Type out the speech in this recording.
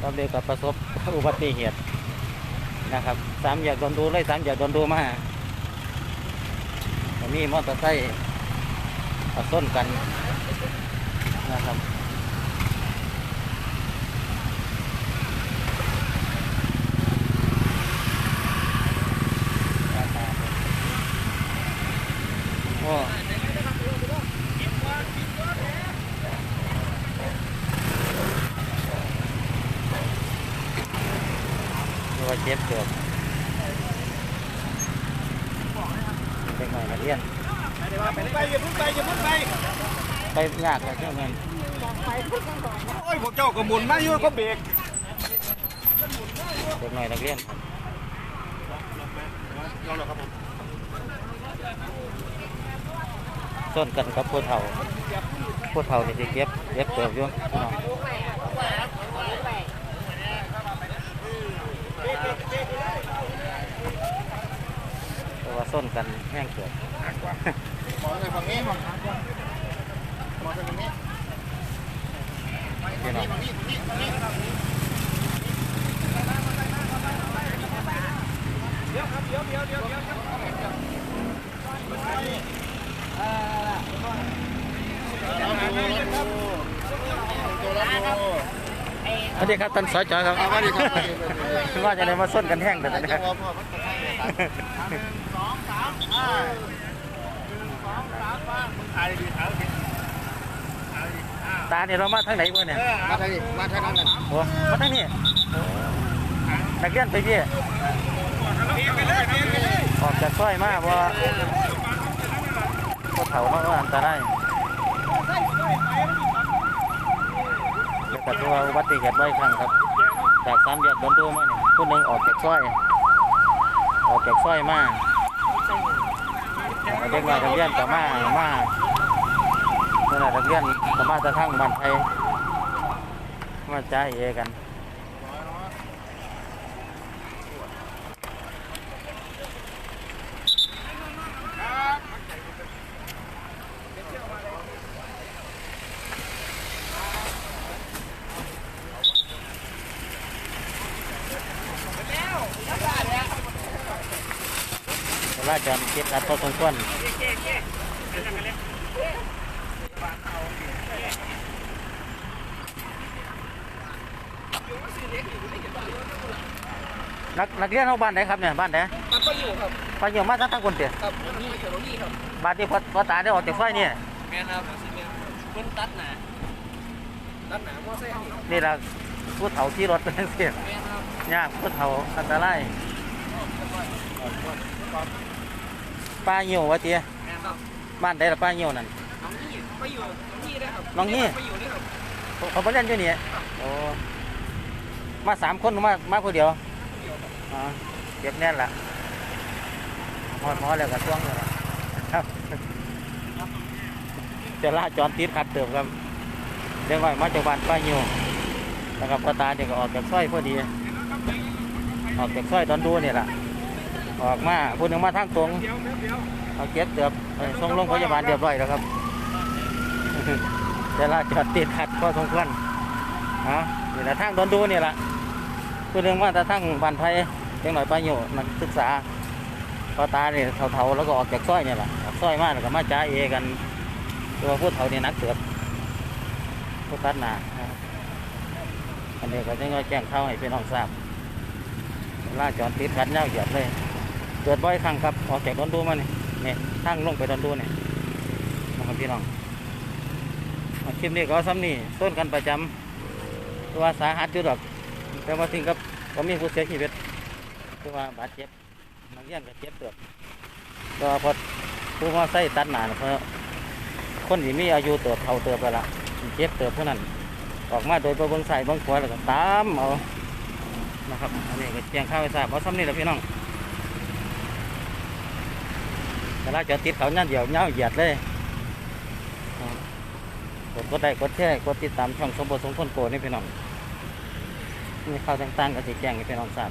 เราเดียวกับประสบอุบัติเหตุนะครับสามอยากโดนดูเลยสามอยากโดนดูมากมีมอเตอร์ไซค์ต้นกันนะครับโอ้ตัว เจ็บเกือบเด็กหน่อยมาเรียนไปอย่าพึ่งไปอย่าพึ่งไปไปยากเลยเจ้าเงินโอ้ยพวกเจ้าก็หมุนมาอยู่ก็เบรกเด็กหน่อยนักเรียนยอมแล้วครับผมส้นกันกับผู้เฒ่าผู้เฒ่านี่สิเก็บเก็บเติบอยู่พี่น้องเพราะว่า ส้นกันแห้งเกิดมองในฝั่งนี้มองมองฝั่งนี้พี่น้องฝั่งนี้ฝั่งนี้ฝั่งนี้เดี๋ยวครับเดี๋ยวเดี๋ยวเดี๋ยวเดี๋ยวตัวรับสวัสดีครับท่านสจครับสวัสดีครับว่าจะได้มาส้นกันแห้งแต่ตอน นี้สองสามห้าสองสามห้ามึงถ่ายดีถ่าดีถ่าดีอ่าตาเนี่ยเรามาทางไหนวะเนี่ยมาทางนี้มาทางนั้นกันโอ้มาทางนี้นักเรียนไปพี่ไปเลยไปเลยออกจากซอยมาเพราะว่าผู้เฒ่าเขาก็อันตรายแล้วก็ตัวอุบัติเหตุบ่อยครั้งครับ จากสามแยกโดนตัวมาเนี่ยผู้หนึ่งออกจากซอย ออกจากซอยมา เด็กน้อยนักเรียนต่อมามาเมื่อไหร่นักเรียนต่อมาจะทั้งบ้านไทยมาจ่ายเอกัน เวลาจอดเก็บรัดพอสมควรนักนักเรียนเอาบ้านไหนครับเนี่ยบ้านไหนมันก็อยู่ครับไปอยู่มาทั้งคนเดียวครับนี่เฉลีครับบ้านที่พอพอตาได้ออกจากไฟเนี่ยแม่นะครับคนตัดหนาตัดหนามอไซค์ครับนี่ละผู้เฒ่าที่รถเป็นเสียแม่นะครับยากผู้เฒ่าอันตราย ป้าเหี่ยววะเตี้ยแม่ครับบ้านใดละป้าเหี่ยวนั่นน้องนี่ไปอยู่น้องนี่ได้ครับน้องนี่ไปอยู่นี่ครับ เขาเขาไปเล่นอยู่นี่โอ้มาสามคนหรือมามาคนเดียวอ๋อเก็บแน่นละหอดหมอแล้วก็ช่วงเลยล่ะครับจะลาจรติดขัดเติมครับเดี๋ยวก่อนมาจากบ้านป้าเหี่ยวนะครับพ่อตาเดี๋ยวก็ออกจากซอยพอดี ออกจากซอยดอนดูนี่แหละ ออกมาพูดถึงมาทางตรงเอาเก็บเติบไปส่งโรงพยาบาลเรียบร้อยแล้วครับแต่ละจอดติดขัดก็สมควรเอานี่แหละทางดนดูนี่แหละพูดถึงว่าแต่ทางบ้านไทยจังหน่อยไปอยู่นักศึกษาพอตาเนี่ยเท่าๆแล้วก็ออกจากซอยนี่แหละออกซอยมาแล้วก็มาจ้าเอกัน ตัวผู้เฒ่านี่นักเติบผู้ตัดหนานะอันนี้ก็จะงแจ้งเข้าให้พี่น้องทราบล่าจอดติดขัดเน่าเหยียดเลย เกิดบ่อยครั้งครับออกจากดอนดูมาเนี่ยเนี่ยทางลงไปดอนดูเนี่ยนะครับพี่น้องคลิปนี้ก็เอาซ้ำนี่ต้นกันประจำตัวสาหัสอยู่ดอกแต่ว่าถึงกับก็มีผู้เสียชีวิตคือว่าบาดเจ็บนักเรียนก็เจ็บเติบก็พอผู้มาใส่ตัดหนาเพราะคนที่มีอายุเติบเท่าเติบไปละเจ็บเติบเท่านั้นออกมาโดยประเบิงใส่เบิงขวาแล้วก็ตามเอานะครับอันนี้ก็แจ้งข้าวไปทราบเอาซ้ำนี่แหละพี่น้อง แต่ละจะติดเขานั่นเดียวเงาเหยียดเลยกดกดได้กดแช่กดติดตามช่องสมบูรณ์สมพลโกนี่พี่น้องมีข่าวต่างๆก็สิแจ้งให้พี่น้องทราบ